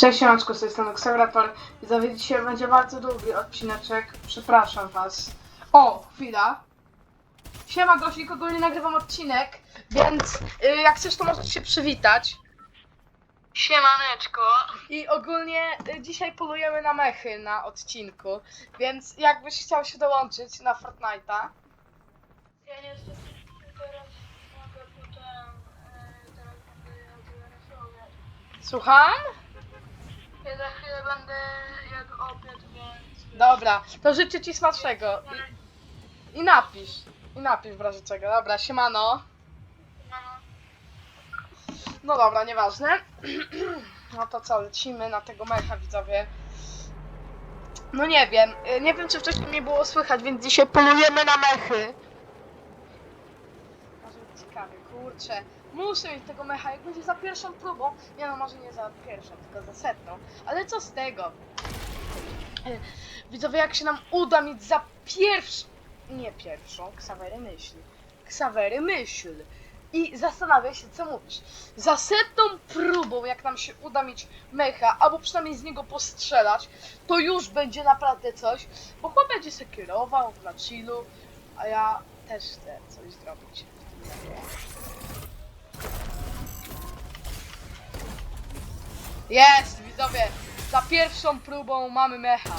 Cześć Siemaczku, z tej strony Xegrator. Widzowie, dzisiaj będzie bardzo długi odcineczek. Przepraszam was. O, chwila. Siema Gosik, ogólnie nagrywam odcinek, więc y, jak chcesz to możesz się przywitać. Siemaneczko. I ogólnie y, dzisiaj polujemy na mechy na odcinku, więc jakbyś chciał się dołączyć na Fortnite'a. Ja niestety teraz mogę potem, e, teraz będę rysować. Słucham? Ja za chwilę będę jak obiad, więc... Dobra, to życzę ci smacznego. I, i napisz. I napisz w razie czego. Dobra, siemano. Mamo, No dobra, nieważne. No to co, lecimy na tego mecha, widzowie. No nie wiem, y, nie wiem czy wcześniej mnie było słychać, więc dzisiaj polujemy na mechy. Może być ciekawie, kurczę. Muszę mieć tego mecha, jak będzie za pierwszą próbą. Nie no, może nie za pierwszą, tylko za setną. Ale co z tego? Y, Widzowie, jak się nam uda mieć za pierwszą... Nie pierwszą, Ksawery myśli. Ksawery myśl. I zastanawia się, co mówisz. Za setną próbą, jak nam się uda mieć mecha, albo przynajmniej z niego postrzelać, to już będzie naprawdę coś, bo chłop będzie się kierował na chillu, a ja też chcę coś zrobić. Jest, widzowie! Za pierwszą próbą mamy mecha.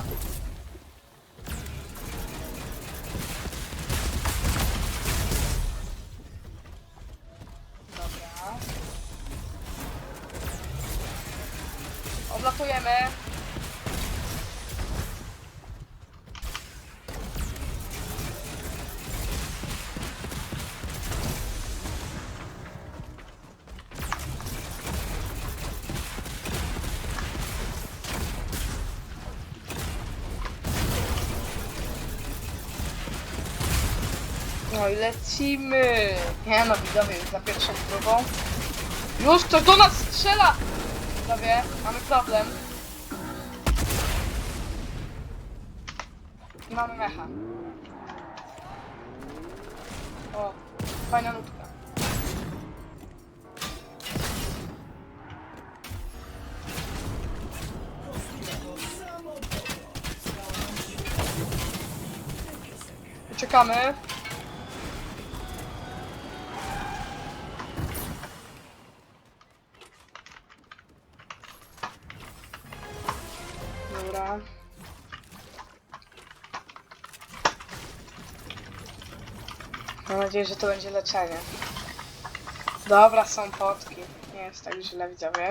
Dobra. Odlatujemy. No i lecimy. Nie no, widzowie, już za pierwszą próbą. Już ktoś do nas strzela! Widzowie, mamy problem. I mamy mecha. O, fajna nutka. Czekamy. Dobra. Mam nadzieję, że to będzie leczenie. Dobra, są potki. Nie jest tak źle, widzowie.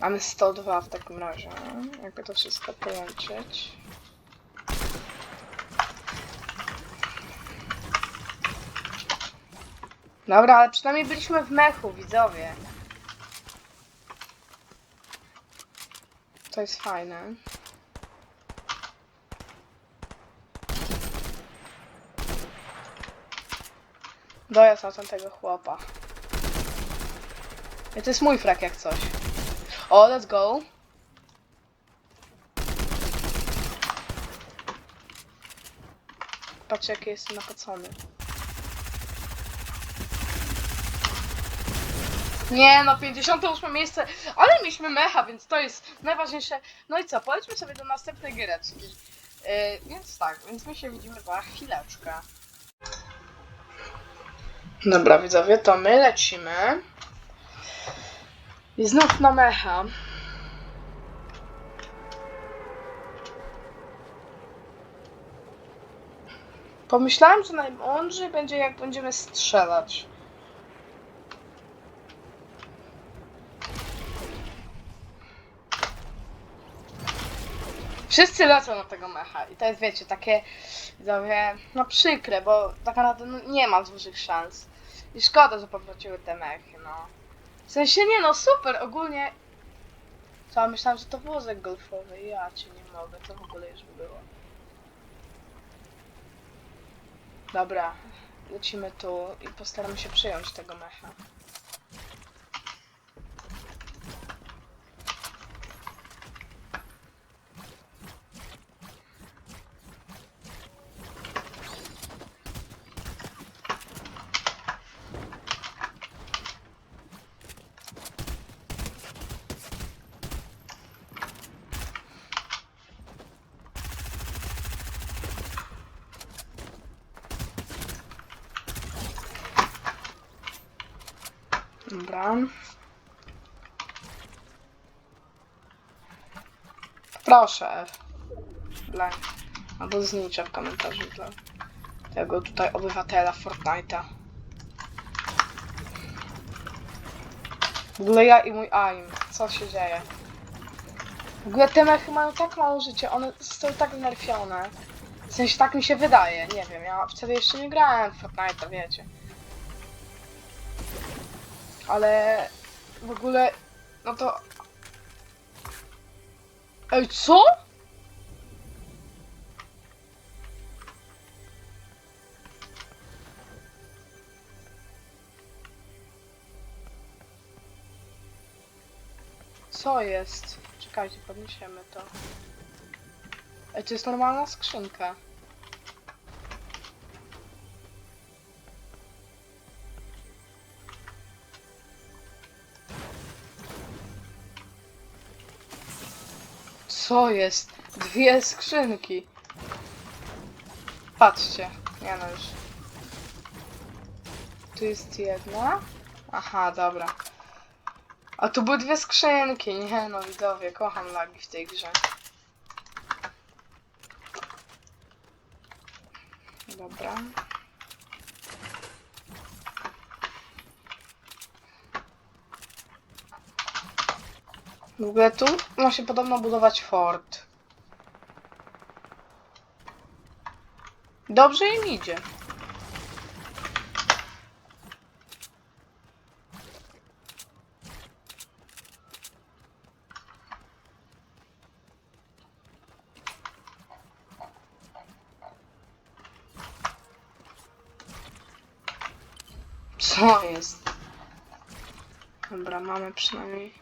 Mamy 102 w takim razie. Jakby to wszystko połączyć. Dobra, ale przynajmniej byliśmy w mechu, widzowie. To jest fajne. Dojazd na tamtego chłopa. I to jest mój frak jak coś. O, let's go. Patrz jaki jestem napocony. Nie no, 58 miejsce, ale mieliśmy mecha, więc to jest najważniejsze. No i co, polećmy sobie do następnej giereczki. Yy, więc tak, więc my się widzimy za chwileczkę. Dobra widzowie, to my lecimy. I znów na mecha. Pomyślałem, że najmądrzej będzie jak będziemy strzelać. Wszyscy lecą na tego mecha i to jest, wiecie, takie, widzowie, no przykre, bo tak naprawdę no, nie ma dużych szans. I szkoda, że powróciły te mechy, no. W sensie nie no, super, ogólnie... Co, myślałem, że to wózek golfowy, ja cię nie mogę, to w ogóle już było. Dobra, lecimy tu i postaramy się przyjąć tego mecha. Dobra. Proszę F. Albo znicza w komentarzu dla tego tutaj obywatela Fortnite'a. W ogóle ja i mój aim. Co się dzieje? W ogóle te mechy mają tak mało życia, one zostały tak nerfione. W sensie tak mi się wydaje, nie wiem, ja wtedy jeszcze nie grałem w Fortnite'a, wiecie. Ale w ogóle, no to... Ej, co? Co jest? Czekajcie, podniesiemy to. Ej, to jest normalna skrzynka. Co jest? Dwie skrzynki. Patrzcie. Nie no już. Tu jest jedna. Aha, dobra. A tu były dwie skrzynki. Nie no, widzowie, kocham lagi w tej grze. Dobra. W ogóle tu ma się podobno budować fort. Dobrze im idzie. Co jest? Dobra, mamy przynajmniej.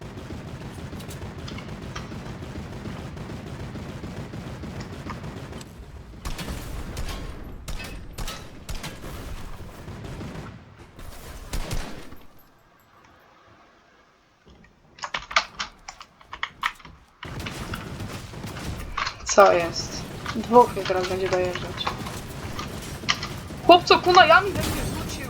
Co jest? Dwóch mnie teraz będzie dojeżdżać. Chłopco, kunajami we mnie rzucił!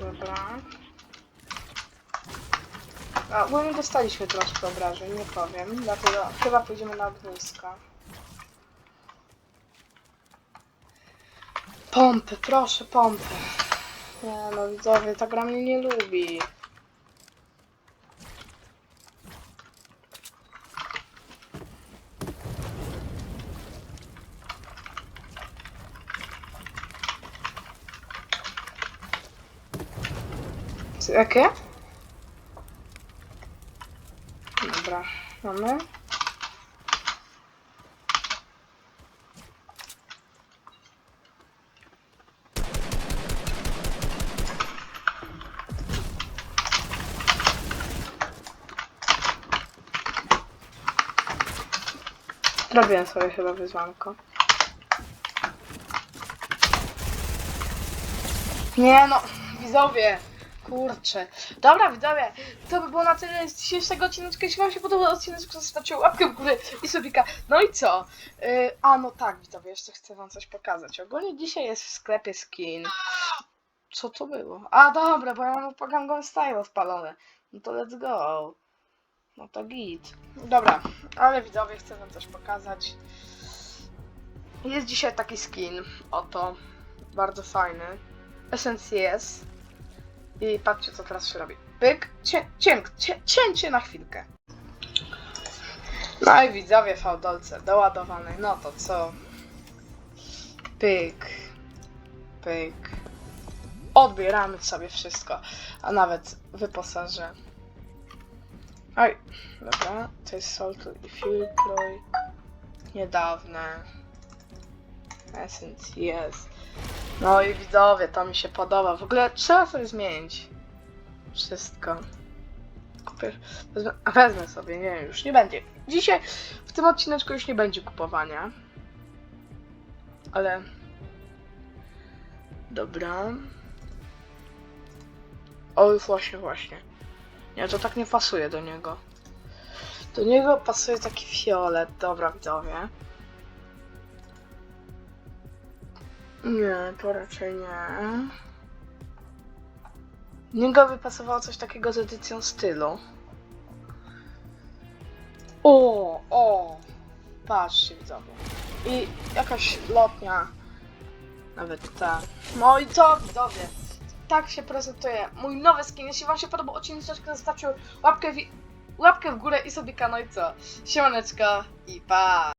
Dobra. A, bo nie dostaliśmy troszkę obrażeń, nie powiem. Dlatego chyba pójdziemy na ognisko. Pompy, proszę, pompy. Nie no, widzowie, ta gra mnie nie lubi. Jakie? Dobra, mamy. Zrobiłem sobie chyba wyzwanko. Nie no, widzowie, kurczę. Dobra, widzowie, to by było na tyle z dzisiejszego odcineczka. Jeśli wam się podobał odcinek, to zostawcie łapkę w górę i subika. No i co? Yy, a no tak, widzowie, jeszcze chcę wam coś pokazać. Ogólnie dzisiaj jest w sklepie skin. Co to było? A dobra, bo ja mam Gangnam Style odpalone. No to let's go. No to git. Dobra, ale widzowie, chcę wam coś pokazać. Jest dzisiaj taki skin. Oto. Bardzo fajny. SNCS. I patrzcie, co teraz się robi. Pyk, cię, cię, cię, cięcie na chwilkę. No i widzowie fałdolce doładowane. No to co? Pyk, pyk. Odbieramy sobie wszystko, a nawet wyposażę. Oj, dobra, to jest Soltu i Filtruj. Niedawne. Essence, jest. No i widzowie, to mi się podoba. W ogóle trzeba sobie zmienić wszystko. Kupię, wezmę, a wezmę sobie, nie, już nie będzie. Dzisiaj, w tym odcineczku już nie będzie kupowania. Ale... Dobra. O, właśnie, właśnie. Nie, to tak nie pasuje do niego. Do niego pasuje taki fiolet. Dobra, widzowie. Nie, to raczej nie. Niego pasowało coś takiego z edycją stylu. O, o! Patrzcie, widzowie. I jakaś lotnia. Nawet ta. No i co, widzowie? Tak się prezentuje mój nowy skin. Jeśli wam się podobał odcinek, to zostawcie łapkę w, łapkę w górę i sobie kanał i co? Siemaneczko i pa!